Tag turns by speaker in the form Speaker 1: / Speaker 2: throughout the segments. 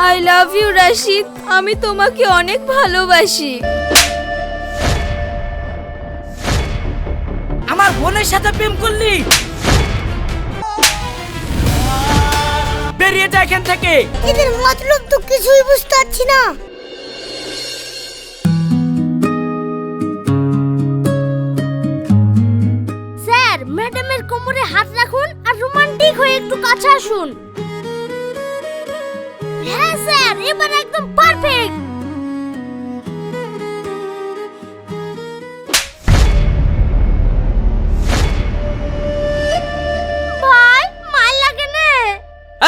Speaker 1: I love you Rashid আমি তোমাকে অনেক ভালোবাসি।
Speaker 2: আমার বোনের সাথে প্রেম করলি? বেরিয়ে যা এখান থেকে।
Speaker 3: এদের মতলব তো কিছুই বুঝতে পারছি না। স্যার ম্যাডামের কোমরে হাত রাখুন আর রোমান্টিক হয়ে একটু কাছে আসুন। হ্যাঁ স্যার এবার একদম পারফেক্ট ভাই মাল লাগে না।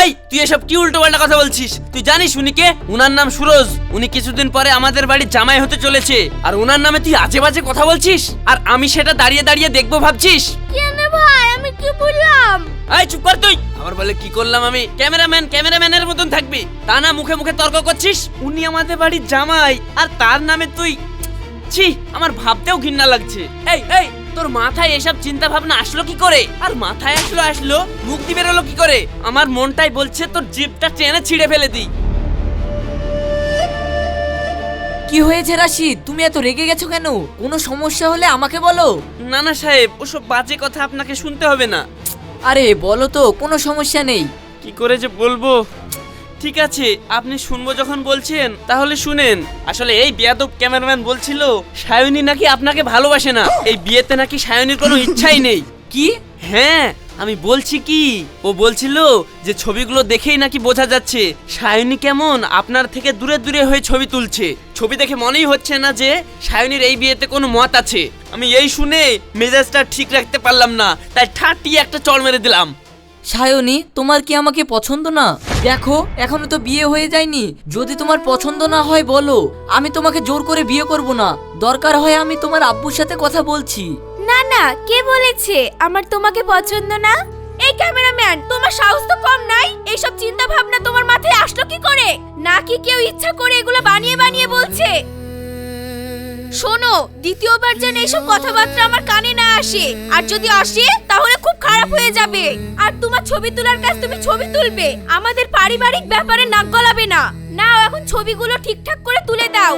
Speaker 4: এই তুই এসব কি উল্টো পাল্টা কথা বলছিস? তুই জানিস উনি কে? উনার নাম সুরজ। উনি কিছুদিন পরে আমাদের বাড়ির জামাই হতে চলেছে। আর উনার নামে তুই আজে বাজে কথা বলছিস? আর আমি সেটা দাঁড়িয়ে দাঁড়িয়ে দেখব ভাবছিস?
Speaker 3: কেন ভাই আমি কি বললাম?
Speaker 4: এই চুপ কর তুই! আবার বলে কি করলাম আমি? ক্যামেরাম্যান ক্যামেরাম্যানের মতন থাকবি। তা না মুখে মুখে তর্ক করছিস? উনি আমাদের বাড়ির জামাই আর তার নামে তুই ছি আমার ভাবতেও ঘৃণা লাগছে। এই এই তোর মাথায় এসব চিন্তা ভাবনা আসলো কি করে? আর মাথায় আসলো আসলো মুখ দিয়ে বেরোলো কি করে? আমার মনটাই বলছে তোর জিভটা টেনে ছিঁড়ে ফেলে দিই।
Speaker 2: কি হয়েছে রাশিদ? তুমি এত রেগে গেছো কেন? কোনো সমস্যা হলে আমাকে বলো।
Speaker 4: না না সাহেব ওসব বাজে কথা আপনাকে শুনতে হবে না।
Speaker 2: আরে বলো তো কোনো সমস্যা নেই।
Speaker 4: কি করে যে বলব? ঠিক আছে আপনি শুনব যখন বলছেন তাহলে শুনেন। আসলে এই বিয়াদব ক্যামেরাম্যান বলছিল সায়নী নাকি আপনাকে ভালোবাসে না। এই বিয়েতে নাকি সায়নীর কোনো ইচ্ছাই নেই।
Speaker 2: কি?
Speaker 4: হ্যাঁ আমি বলছি কি? ও বলছিল যে ছবিগুলো দেখেই নাকি বোঝা যাচ্ছে। সায়নী কেমন? আপনার থেকে দূরে দূরে হয়ে ছবি তুলছে। ছবি দেখে মনেই হচ্ছে না যে সায়নীর এই বিয়েতে কোনো মত আছে। আমি এই শুনে মেজাজটা ঠিক রাখতে পারলাম না। তাই ঠাটিয়ে একটা চড় মেরে দিলাম।
Speaker 2: সায়নী, তোমার কি আমাকে পছন্দ না? দেখো, এখনও তো বিয়ে হয়ে যায়নি। যদি তোমার পছন্দ না হয় বলো। আমি তোমাকে জোর করে বিয়ে করব না। দরকার হয় আমি তোমার আব্বুর সাথে কথা বলছি।
Speaker 1: না না, কে বলেছে? আমার তোমাকে পছন্দ না? এই ক্যামেরাম্যান, তোমার সাহস তো কম নাই? এইসব চিন্তা ভাবনা তোমার মাথায় আসলো কি করে? নাকি কেউ ইচ্ছা করে এগুলো বানিয়ে বানিয়ে বলছে? শোনো, দ্বিতীয়বার যেন এইসব কথাবার্তা আমার কানে না আসে। আর যদি আসে, তাহলে খুব খারাপ হয়ে যাবে। আর তোমার ছবি তোলার কাজ তুমি ছবি তুলবে। আমাদের পারিবারিক ব্যাপারে নাক গলাবে না। নাও, এখন ছবিগুলো ঠিকঠাক করে তুলে দাও।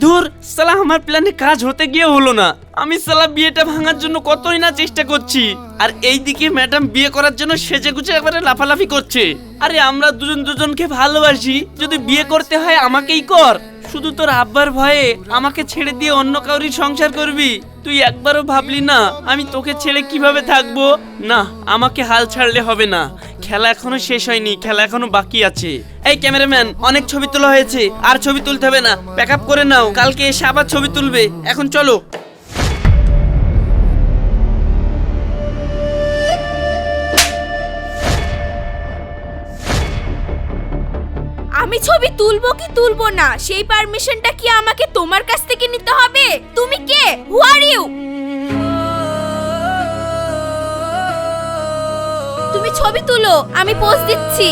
Speaker 4: ধুর, সালা, আমার প্ল্যানে কাজ হতে গিয়ে হলো না। আমি সালা বিয়েটা ভাঙার জন্য কতই না চেষ্টা করছি। আর এইদিকে ম্যাডাম বিয়ে করার জন্য সেজে গুছে একবারে লাফালাফি করছে। আরে, আমরা দুজন দুজনকে ভালোবাসি। যদি বিয়ে করতে হয় আমাকেই কর। শুধু তোর আব্বার ভয়ে আমাকে ছেড়ে দিয়ে অন্য কাউরির সংসার করবি। তুই একবারও ভাবলি না, আমি তোকে ছেড়ে কীভাবে থাকব? না, আমাকে হাল ছাড়লে হবে না। খেলা এখনও শেষ হয়নি, খেলা এখনও বাকি আছে। এই ক্যামেরাম্যান, অনেক ছবি তোলা হয়েছে, আর ছবি তুলতে হবে না। প্যাক আপ করে নাও, কালকে এসে আবার ছবি তুলবে। এখন চলো।
Speaker 1: আমি ছবি তুলবো কি তুলবো না? সেই পারমিশনটা কি আমাকে তোমার কাছ থেকে নিতে হবে? তুমি কে? হু আর ইউ তুমি ছবি তুলো, আমি পোজ দিচ্ছি।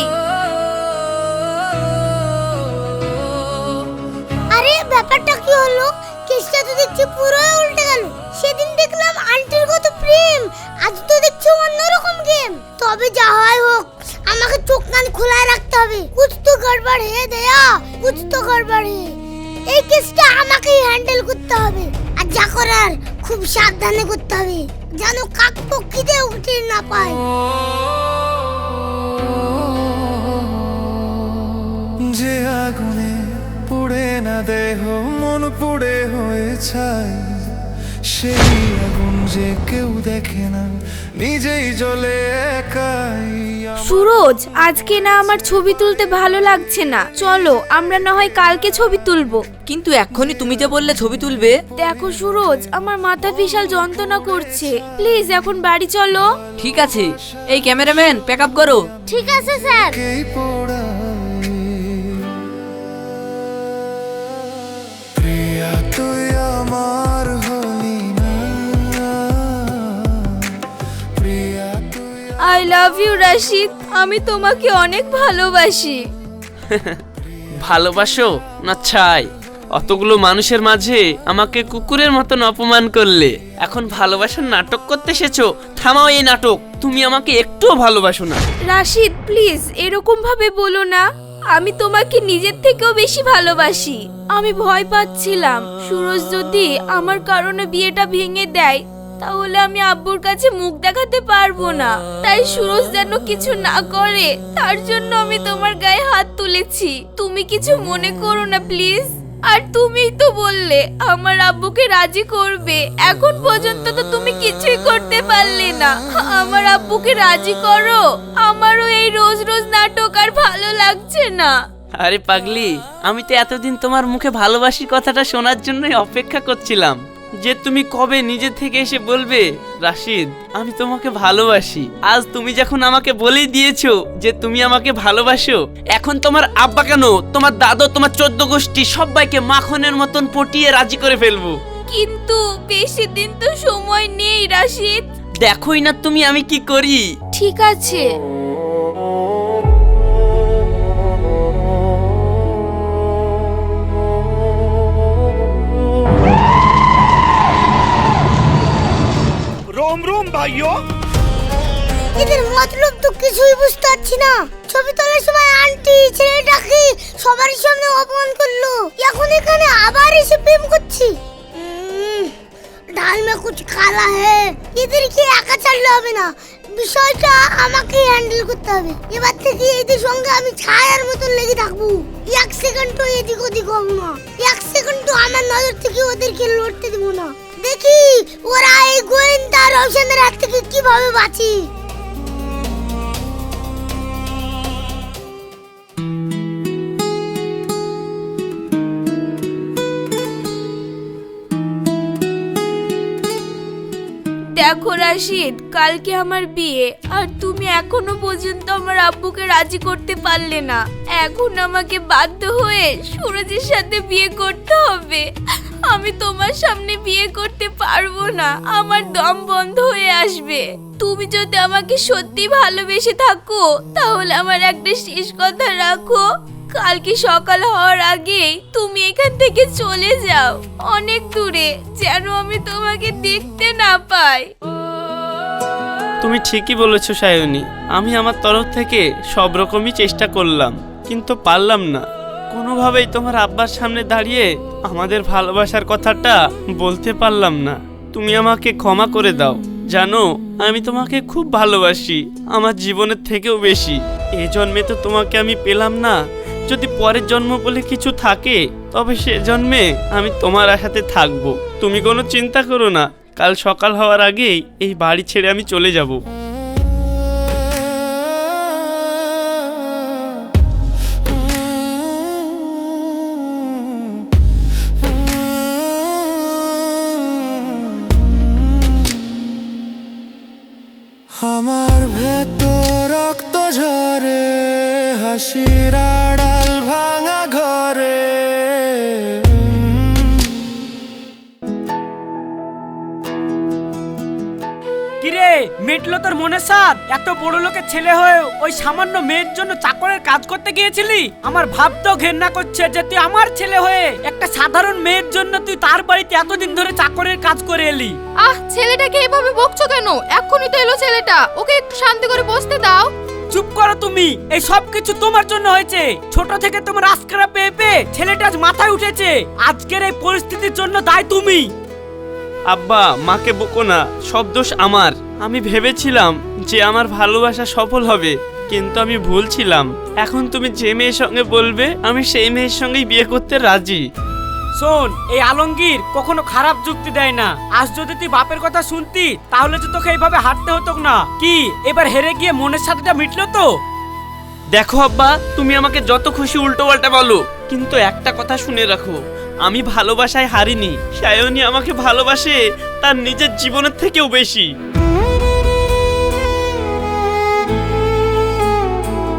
Speaker 3: আরে, ব্যাপারটা কি হলো? কেসটা তো দেখছি পুরো উল্টে গেল। সেদিন দেখলাম আন্টির কত প্রেম, আজ তো দেখছি অন্যরকম গেম তবে যা হয় হোক, আমাকে চোখ কান খোলায় রাখতে হবে। কুছ তো গড়বড় হে দেয়া কুছ তো গড়বড় হে। এই কেসটা আমাকেই হ্যান্ডেল করতে হবে। আর যা করার, খুব সাবধানে করতে হবে। যেন কাক পক্ষীতে উঠে না পায়।
Speaker 5: যে আগুনে পুড়ে না দেহ, মন পুড়ে হয়ে ছাই সেই আগুন যে কেউ দেখে না। নিজেই জ্বলে একাই
Speaker 1: সুরজ আজকে না আমার ছবি তুলতে ভালো লাগছে না। চলো আমরা না হয় কালকে ছবি তুলবো।
Speaker 2: কিন্তু এখনই তুমি যে বললে ছবি তুলবে।
Speaker 1: দেখো সুরজ আমার মাথা বিশাল যন্ত্রণা করছে। প্লিজ এখন বাড়ি চলো।
Speaker 2: ঠিক আছে। এই ক্যামেরাম্যান প্যাক আপ করো।
Speaker 3: ঠিক আছে স্যার।
Speaker 1: লাভ ইউ রাশিদ আমি তোমাকে অনেক ভালোবাসি।
Speaker 4: ভালোবাসো? না ছাই অতগুলো মানুষের মাঝে আমাকে কুকুরের মতন অপমান করলে। এখন ভালোবাসার নাটক করতে এসেছ? থামাও এই নাটক। তুমি আমাকে একটুও ভালোবাসো না।
Speaker 1: রাশিদ প্লিজ এরকম ভাবে বলো না। আমি তোমাকে নিজের থেকেও বেশি ভালোবাসি। আমি ভয় পাচ্ছিলাম। সুরজ যদি আমার কারণে বিয়েটা ভেঙে দেয় তাহলে আমি আব্বুর কাছে মুখ দেখাতে পারব না। তাই সুরজ যেন কিছু না করে, তার জন্য আমি তোমার গায়ে হাত তুলেছি। তুমি কিছু মনে করো না, প্লিজ। আর তুমিই তো বললে, আমার আব্বুকে রাজি করবে। এখন পর্যন্ত তো তুমি কিছুই করতে পারলে না। আমার আব্বুকে রাজি করো। আমারও এই রোজ রোজ নাটক আর ভালো লাগছে না।
Speaker 4: আরে পাগলি, আমি তো এতদিন তোমার মুখে ভালোবাসি কথাটা শোনার জন্যই অপেক্ষা করছিলাম। যে তুমি কবে নিজে থেকে এসে বলবে রাশিদ আমি তোমাকে ভালোবাসি। আজ তুমি যখন আমাকে বলেই দিয়েছ যে তুমি আমাকে ভালোবাসো এখন তোমার আব্বা কেন তোমার দাদু তোমার চোদ্দ গোষ্ঠী সবাইকে মাখনের মতন পটিয়ে রাজি করে ফেলব?
Speaker 1: কিন্তু বেশি দিন তো সময় নেই রাশিদ।
Speaker 4: দেখোই না তুমি আমি কি করি।
Speaker 1: ঠিক আছে।
Speaker 6: ভাইও?
Speaker 3: এদের মতলব তো কিছুই বুঝতে পারছি না। ছবি তোলার সময় আন্টি ছেলেটাকে সবার সামনে অপমান করল। এখন এখানে আবার এসে প্রেম করছি। ডাল মে কুছ কালা হে। এদেরকে একা ছাড়লে হবে না। বিষয়টা আমাকে হ্যান্ডেল করতে হবে। এবার থেকে এদের সঙ্গে আমি ছায়ার মতন লেগে থাকব। এক সেকেন্ড তো এদিক ওদিক হব না। এক সেকেন্ড তো আমার নজর থেকে ওদেরকে লড়তে দেবো না। দেখি, ওরা এই গোয়েন্দা রওশনের হাত থেকে কীভাবে বাঁচি?
Speaker 1: দেখো রাশিদ, কালকে আমার বিয়ে, আর তুমি এখনও পর্যন্ত আমার আব্বুকে রাজি করতে পারলে না। এখন আমাকে বাধ্য হয়ে সুরজের সাথে বিয়ে করতে হবে। আমি তোমার সামনে বিয়ে করতে পারব না। আমার দম বন্ধ হয়ে আসবে। তুমি যদি আমাকে সত্যি ভালোবেসে থাকো, তাহলে আমার একটা শেষ কথা রাখো। কালকে সকাল হওয়ার আগেই তুমি এখান থেকে চলে যাও, অনেক দূরে, যেন আমি তোমাকে দেখতে না পাই।
Speaker 4: তুমি ঠিকই বলেছ, সায়নী। আমি আমার তরফ থেকে সব রকমই চেষ্টা করলাম, কিন্তু পারলাম না। কোনোভাবেই তোমার আব্বার সামনে দাঁড়িয়ে আমাদের ভালোবাসার কথাটা বলতে পারলাম না। তুমি আমাকে ক্ষমা করে দাও। জানো, আমি তোমাকে খুব ভালোবাসি, আমার জীবনের থেকেও বেশি। এই জন্মে তো তোমাকে আমি পেলাম না। যদি পরের জন্ম বলে কিছু থাকে, তবে সে জন্মে আমি তোমার আশাতে থাকব। তুমি কোনো চিন্তা করো না। কাল সকাল হওয়ার আগেই এই বাড়ি ছেড়ে আমি চলে যাব।
Speaker 6: এত বড় লোকের ছেলে হয়ে ওই সামান্য মেয়ের জন্য চাকরের কাজ করতে গিয়েছিলি? আমার ভাবতেও ঘেন্না করছে যে তুই আমার ছেলে হয়ে একটা সাধারণ মেয়ের জন্য তুই তার বাড়িতে এতদিন ধরে চাকরের কাজ করে এলি।
Speaker 7: আহ ছেলেটাকে এভাবে বকছো কেন? এক্ষুনি তো এলো ছেলেটা। ওকে একটু শান্তি করে বসতে দাও।
Speaker 6: চুপ করো তুমি। এই সব কিছু তোমার জন্য হয়েছে। ছোট থেকে তোমার আজকারা পেয়ে পেয়ে ছেলেটা আজ মাথায় উঠেছে। আজকের এই পরিস্থিতির জন্য দায় তুমি।
Speaker 4: আব্বা মাকে বকো না সব দোষ আমার। আমি ভেবেছিলাম যে আমার ভালোবাসা সফল হবে কিন্তু আমি ভুল ছিলাম। এখন তুমি যে মেয়ের সঙ্গে বলবে আমি সেই মেয়ের সঙ্গেই বিয়ে করতে রাজি।
Speaker 6: শোন এই আলমগীর কখনো খারাপ যুক্তি দেয় না। আজ যদি তুই বাপের কথা শুনতি তাহলে তো তোকে এইভাবে হাঁটতে হতো না। কি এবার হেরে গিয়ে মনের সাথেটা মিটলো তো?
Speaker 4: দেখো আব্বা তুমি আমাকে যত খুশি উল্টো পাল্টা বলো কিন্তু একটা কথা শুনে রাখো। আমি ভালোবাসায় হারিনি সায়নী আমাকে ভালোবাসে তার নিজের জীবনের থেকেও বেশি।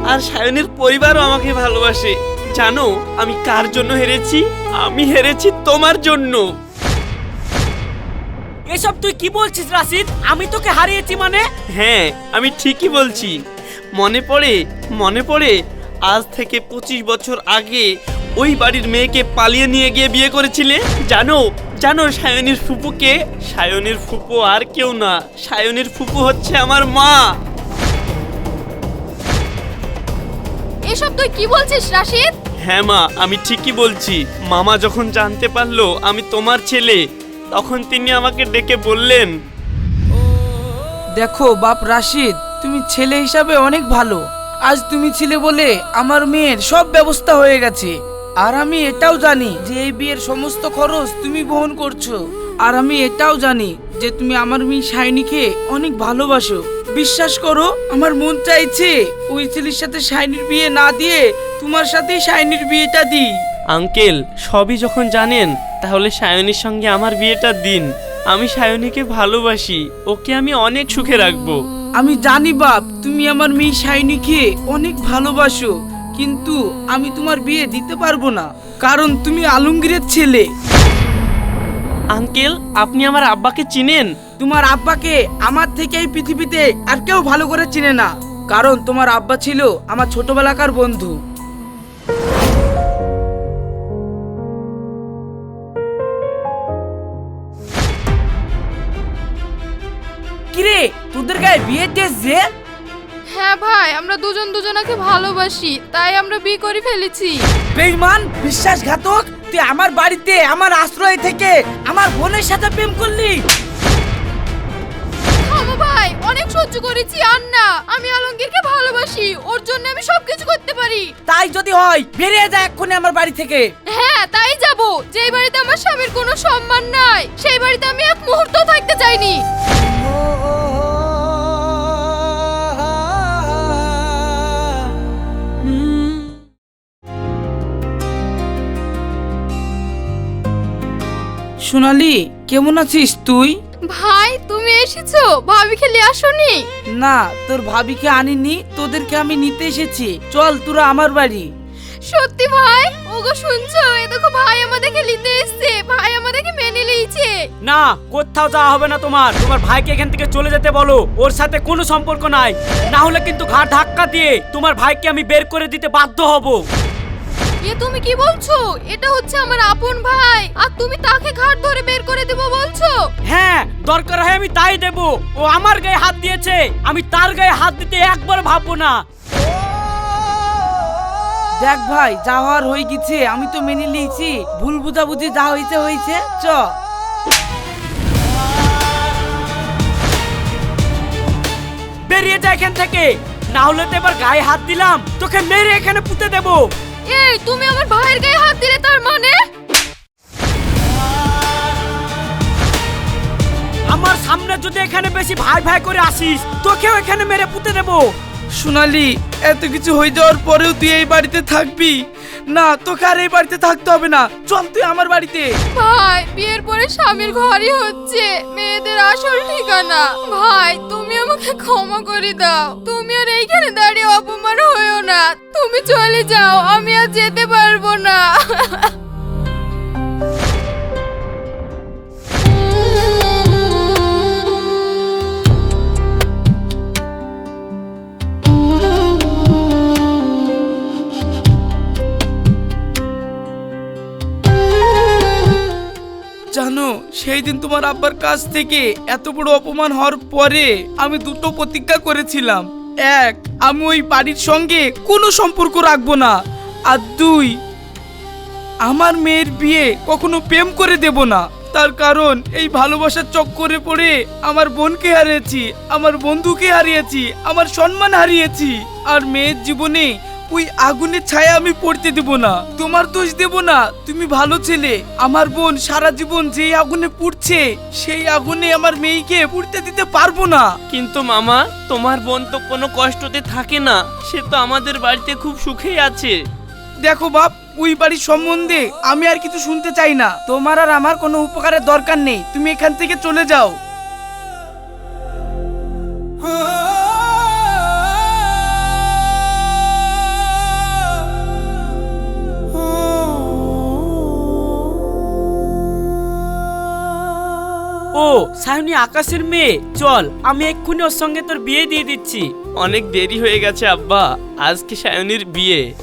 Speaker 4: আর সায়নের পরিবারও আমাকে ভালোবাসে। জানো আমি কার জন্য হেরেছি? আমি হেরেছি তোমার জন্য।
Speaker 6: এসব তুই কি বলছিস রাশিদ? আমি তোকে হারিয়েছি মানে?
Speaker 4: হ্যাঁ আমি ঠিকই বলছি। মনে পড়ে মনে পড়ে আজ থেকে পঁচিশ বছর আগে ওই বাড়ির মেয়েকে পালিয়ে নিয়ে গিয়ে বিয়ে করেছিলে? জানো জানো সায়নীর ফুপুকে? সায়নীর ফুপু আর কেউ না। সায়নীর ফুপু হচ্ছে আমার মা।
Speaker 7: এসব তুই কি বলছিস রাশিদ?
Speaker 4: হ্যাঁ মা আমি ঠিকই বলছি। মামা যখন জানতে পারল আমি তোমার ছেলে তখন তিনি আমাকে ডেকে বললেন
Speaker 8: দেখো বাপ রাশিদ তুমি ছেলে হিসাবে অনেক ভালো। আজ তুমি ছিলে বলে আমার মেয়ের সব ব্যবস্থা হয়ে গেছে। আর আমি এটাও জানি যে এই বিয়ের সমস্ত খরচ তুমি বহন করছ। আর আমি এটাও জানি যে তুমি আমার মেয়ে শাইনিকে অনেক ভালোবাসো। বিশ্বাস করো আমার মন চাইছে ওই ছেলের সাথে শাইনির বিয়ে না দিয়ে তোমার সাথেই শাইনির বিয়েটা দিই।
Speaker 4: আঙ্কেল সবই যখন জানেন তাহলে সায়নীর সঙ্গে আমার বিয়েটা দিন। আমি সায়নীকে ভালোবাসি ওকে আমি অনেক সুখে রাখব।
Speaker 8: আমি জানি বাপ তুমি আমার মেয়ে শাইনিকে অনেক ভালোবাসো। কিন্তু আমি তোমার বিয়ে দিতে পারব না কারণ তুমি আলমগীরের ছেলে।
Speaker 4: আঙ্কেল আপনি আমার আব্বাকে চিনেন?
Speaker 8: তোমার আব্বাকে আমার থেকে এই পৃথিবীতে আর কেউ ভালো করে চিনে না কারণ তোমার আব্বা ছিল আমার ছোটবেলাকার বন্ধু। কিরে তোদের গায়ে বিয়ে যে?
Speaker 7: হ্যাঁ ভাই আমরা দুজন দুজনাকে ভালোবাসি তাই আমরা বিয়ে করে ফেলেছি।
Speaker 8: বেইমান বিশ্বাসঘাতক তুই আমার বাড়িতে আমার আশ্রয় থেকে আমার বোনের সাথে প্রেম করলি?
Speaker 7: থামো ভাই অনেক সহ্য করেছি আর না আমি আলমগীরকে ভালোবাসি ওর জন্য আমি সবকিছু করতে পারি।
Speaker 8: তাই যদি হয় বেরিয়ে যা এক্ষুনি আমার বাড়ি থেকে।
Speaker 7: হ্যাঁ তাই যাব যেই বাড়িতে আমার স্বামীর কোনো সম্মান নাই সেই বাড়িতে আমি এক মুহূর্ত থাকতে চাইনি।
Speaker 8: সোনালি কেমন আছিস তুই?
Speaker 7: ভাই তুমি এসেছ? ভাবি খেলে আসোনি?
Speaker 8: না তোর ভাবিকে আনিনি তোদেরকে আমি নিতে এসেছি। চল তোরা আমার বাড়ি।
Speaker 7: সত্যি ভাই? ওগো শুনছো? এ দেখো ভাই আমাদেরকে নিতে এসেছে। ভাই আমাদেরকে মেনে নিয়েছে।
Speaker 6: না কোথাও যাওয়া হবে না তোমার। তোমার ভাইকে এখান থেকে চলে যেতে বলো। ওর সাথে কোনো সম্পর্ক নাই। না হলে কিন্তু ঘাট ধাক্কা দিয়ে তোমার ভাইকে আমি বের করে দিতে বাধ্য হব।
Speaker 7: এ তুমি কি বলছো? এটা হচ্ছে আমার আপন ভাই। আর তুমি তাকে ঘাট ধরে বের করে দেবো বলছো?
Speaker 6: হ্যাঁ দরকার হয় আমি তাই দেব। ও আমার গায়ে হাত দিয়েছে। আমি তার গায়ে হাত দিতে একবার ভাববো না।
Speaker 8: দেখ ভাই যা হওয়ার হয়ে গেছে আমি তো মেনে নিয়েছি। ভুল বুঝাবুঝি যা হয়েছে হয়েছে চ।
Speaker 6: বেরিয়ে যা এখান থেকে। না হলে তো এবার গায়ে হাত দিলাম। তোকে মেরে এখানে পুঁতে দেবো।
Speaker 7: এই, তুমি আমার ভাইয়ের গায়ে হাত দিলে তার মানে?
Speaker 6: আমার সামনে যদি এখানে বেশি ভাই ভাই করে আসিস, তোকেও এখানে মেরে পুঁতে দেবো।
Speaker 8: সোনালি, এত কিছু হয়ে যাওয়ার পরেও তুই এই বাড়িতে থাকবি? না, তোকে আর এই বাড়িতে থাকতে হবে না। চল তুই আমার বাড়িতে।
Speaker 7: ভাই, বিয়ের পরে স্বামীর ঘরই হচ্ছে। মেয়েদের আসল ঠিকানা। ভাই, তুমি আমাকে ক্ষমা করে দাও। তুমি আর এইখানে দাঁড়িয়ে অপমান হয়েও না। তুমি চলে যাও, আমি আর যেতে পারব না।
Speaker 8: জানো সেই দিন তোমার আব্বার কাছ থেকে এত বড় অপমান হওয়ার পরে আমি দুটো প্রতিজ্ঞা করেছিলাম। এক, আমি ওই বাড়ির সঙ্গে কোনো সম্পর্ক রাখব না। আর দুই, আমার মেয়ের বিয়ে কখনো প্রেম করে দেব না। তার কারণ এই ভালোবাসার চক্করে পড়ে আমার বোনকে হারিয়েছি, আমার বন্ধুকে হারিয়েছি, আমার সম্মান হারিয়েছি। আর মেয়ের জীবনে ওই আগুনের ছায়া আমি পড়তে দেব না। তোমার দোষ দেব না। তুমি ভালো ছেলে। আমার বোন সারা জীবন যেই আগুনে পুড়ছে সেই আগুনে আমার মেয়েকে পুড়তে দিতে পারব না।
Speaker 4: কিন্তু মামা তোমার বোন তো কোনো কষ্টতে থাকে না। সে তো আমাদের বাড়িতে খুব সুখেই আছে।
Speaker 8: দেখো বাপ ওই বাড়ির সম্বন্ধে আমি আর কিছু শুনতে চাই না। তোমার আর আমার কোনো উপকারের দরকার নেই। তুমি এখান থেকে চলে যাও।
Speaker 6: ও সায়নী আকাশের মেয়ে। চল আমি এক্ষুনি ওর সঙ্গে তোর বিয়ে দিয়ে দিচ্ছি।
Speaker 4: অনেক দেরি হয়ে গেছে আব্বা। আজকে সায়নীর বিয়ে।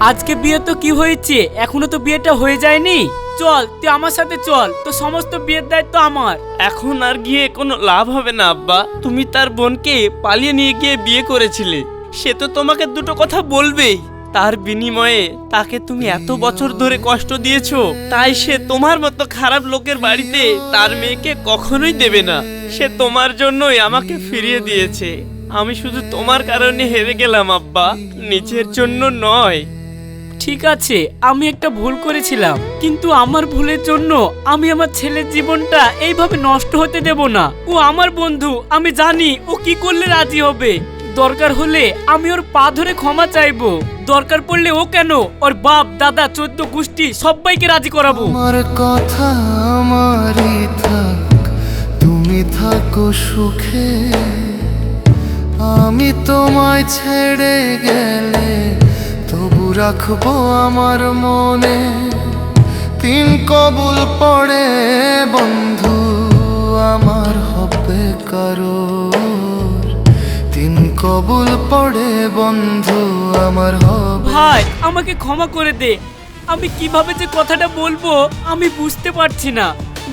Speaker 6: আজকে বিয়ে তো কি হয়েছে? এখনও তো বিয়েটা হয়ে যায়নি? চল তুই আমার সাথে চল। তো সমস্ত বিয়ের দায়িত্ব আমার।
Speaker 4: এখন আর গিয়ে কোনো লাভ হবে না আব্বা। তুমি তার বোনকে পালিয়ে নিয়ে গিয়ে বিয়ে করেছিলে। সে তো তোমাকে দুটো কথা বলবেই। তার বিনিময়ে তাকে তুমি এত বছর ধরে কষ্ট দিয়েছ, তাই সে তোমার মতো খারাপ লোকের বাড়িতে তার মেয়েকে কখনোই দেবে না। সে তোমার জন্যই আমাকে ফিরিয়ে দিয়েছে। আমি শুধু তোমার কারণে হেরে গেলাম, আব্বা। নিজের জন্য নয়।
Speaker 6: ঠিক আছে, আমি একটা ভুল করেছিলাম, কিন্তু আমার ভুলের জন্য আমি আমার ছেলের জীবনটা এইভাবে নষ্ট হতে দেব না। ও আমার বন্ধু, আমি জানি ও কি করলে রাজি হবে। দরকার হলে আমি ওর পা ধরে ক্ষমা চাইব। দরকার পড়লে ও কেন? ওর বাপ, দাদা, চোদ্দ গোষ্ঠী সবাইকে রাজি করাবো।
Speaker 5: আমার কথা আমারই থাক, তুমি থাকো সুখে। আমি তোমায় ছেড়ে গেলে তবু রাখব আমার মনে। তিন কবুল পড়ে বন্ধু, আমার হবে কারও। কবুল পড়ে বন্ধু আমার
Speaker 6: ভাই, আমাকে ক্ষমা করে দে। আমি কীভাবে যে কথাটা বলব, আমি বুঝতে পারছি না।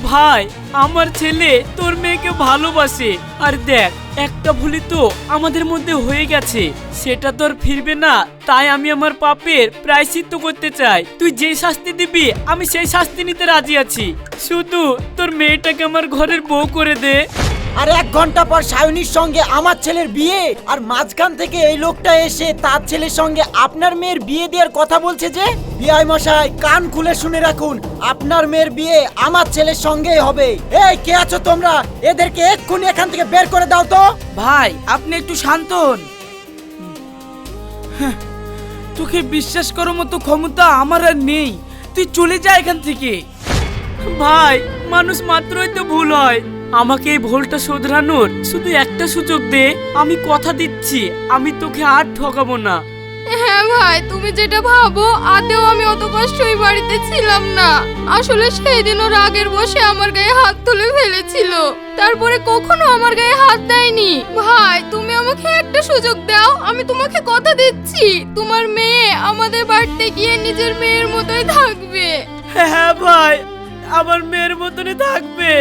Speaker 6: ভাই, আমার ছেলে তোর মেয়েকে ভালোবাসে। আর দেখ, একটা ভুলি তো আমাদের মধ্যে হয়ে গেছে। সেটা তোর ফিরবে না। তাই আমি আমার পাপের প্রায়শ্চিত্ত করতে চাই। তুই যে শাস্তি দিবি, আমি সেই শাস্তি নিতে রাজি আছি। শুধু তোর মেয়েটাকে আমার ঘরের বউ করে দে।
Speaker 9: আর এক ঘণ্টা পর সায়নীর সঙ্গে আমার ছেলের বিয়ে। আর মাঝখান থেকে এই লোকটা এসে তার ছেলের সঙ্গে আপনার মেয়ের বিয়ে দেওয়ার কথা বলছে যে বিআই মশাই কান খুলে শুনে রাখুন আপনার মেয়ের বিয়ে আমার ছেলের সঙ্গেই হবে। এই কে আছো তোমরা? এদেরকে এক্ষুনি এখান থেকে বের করে দাও তো।
Speaker 8: ভাই আপনি একটু শান্ত হন। হ্যাঁ, তোকে বিশ্বাস করার মতো ক্ষমতা আমার আর নেই। তুই চলে যা এখান থেকে।
Speaker 6: ভাই মানুষ মাত্রই তো ভুল হয়। আমাকে এই ভুলটা শোধরানোর শুধু একটা সুযোগ দে। আমি কথা দিচ্ছি আমি তোকে আর ঠকাবো না।
Speaker 7: হ্যাঁ ভাই তুমি যেটা ভাবো আদেও আমি অত কষ্ট ওই বাড়িতে ছিলাম না। আসলে সেই দিন ও রাগের বসে আমার গায়ে হাত তুলে ফেলেছিল। তারপরে কখনো আমার গায়ে হাত দেয়নি। ভাই তুমি আমাকে একটা সুযোগ দাও আমি তোমাকে কথা দিচ্ছি। তোমার মেয়ে আমাদের বাড়িতে গিয়ে নিজের মেয়ের মতোই থাকবে।
Speaker 6: হ্যাঁ ভাই আমার মেয়ের মতনই থাকবে।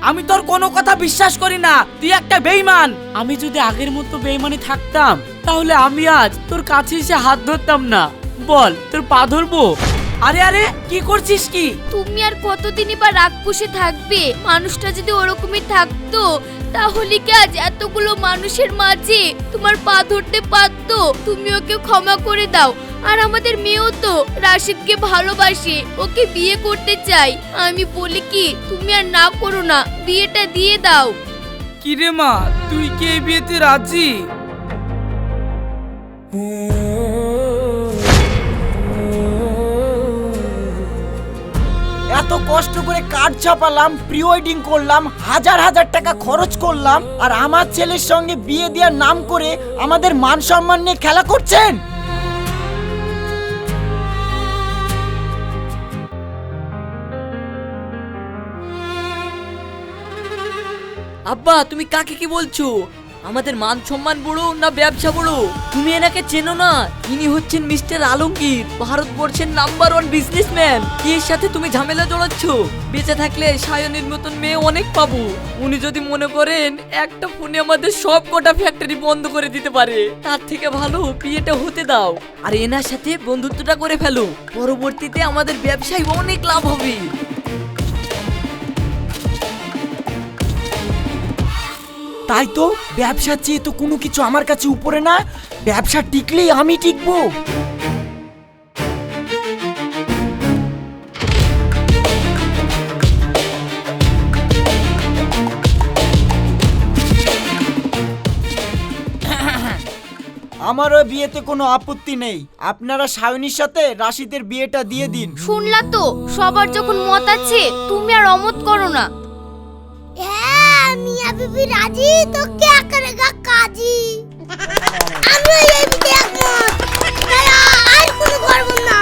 Speaker 8: আমি তোর কোনো কথা বিশ্বাস করি না। তুই একটা বেইমান
Speaker 6: আমি যদি আগের মতো বেইমানি থাকতাম, তাহলে আমি আজ তোর কাছে এসে হাত ধরতাম না। বল, তোর পা ধরবো?
Speaker 8: আরে আরে, কি করছিস কি?
Speaker 1: তুমি আর কতদিনই বা রাগ পুষে থাকবে? মানুষটা যদি ওরকমই থাকতো তাহলে কি আজ এতগুলো মানুষের মাঝে তোমার পা ধরতে পারতো তুমি ওকে ক্ষমা করে দাও। আর আমাদের মেয়েও তো রাশিদকে ভালোবাসে ওকে বিয়ে করতে চাই আমি বলি কি তুমি আর না করো না বিয়েটা দিয়ে দাও।
Speaker 8: কিরে মা তুই কি এই বিয়েতে রাজি?
Speaker 9: এত কষ্ট করে কার্ড ছাপালাম প্রি ওয়েডিং করলাম, হাজার হাজার টাকা খরচ করলাম, আর আমার ছেলের সঙ্গে বিয়ে দেওয়ার নাম করে আমাদের মান সম্মান নিয়ে খেলা করছেন?
Speaker 2: আব্বা, তুমি কাকে কি বলছো? আমাদের মান সম্মান বড় না ব্যবসা বড়? তুমি এনাকে চেনো না? ইনি হচ্ছেন মিস্টার আলমগীর, ভারতবর্ষের নাম্বার ওয়ান বিজনেসম্যান এর সাথে তুমি ঝামেলা জড়াচ্ছ? বেঁচে থাকলে সায়নের মতন মেয়ে অনেক পাবো। উনি যদি মনে করেন, একটা ফোনে আমাদের সব কটা ফ্যাক্টরি বন্ধ করে দিতে পারে। তার থেকে ভালো বিয়েটা হতে দাও। আর এনার সাথে বন্ধুত্বটা করে ফেলো। পরবর্তীতে আমাদের ব্যবসায় অনেক লাভ হবে।
Speaker 9: তাই তো ব্যবসার চেয়ে তো কোনো কিছু আমার কাছে উপরে না ব্যবসা টিকলেই আমি টিকবো। আমারও বিয়েতে কোনো আপত্তি নেই। আপনারা সায়নীর সাথে রাশিদের বিয়েটা দিয়ে দিন।
Speaker 1: শুনলা তো সবার যখন মত আছে তুমি আর অমত করো না।
Speaker 3: হ্যাঁ মিয়া বিবি রাজি? তো কে করেগা কাজী। আমি এই একমত আর কোনো করব না।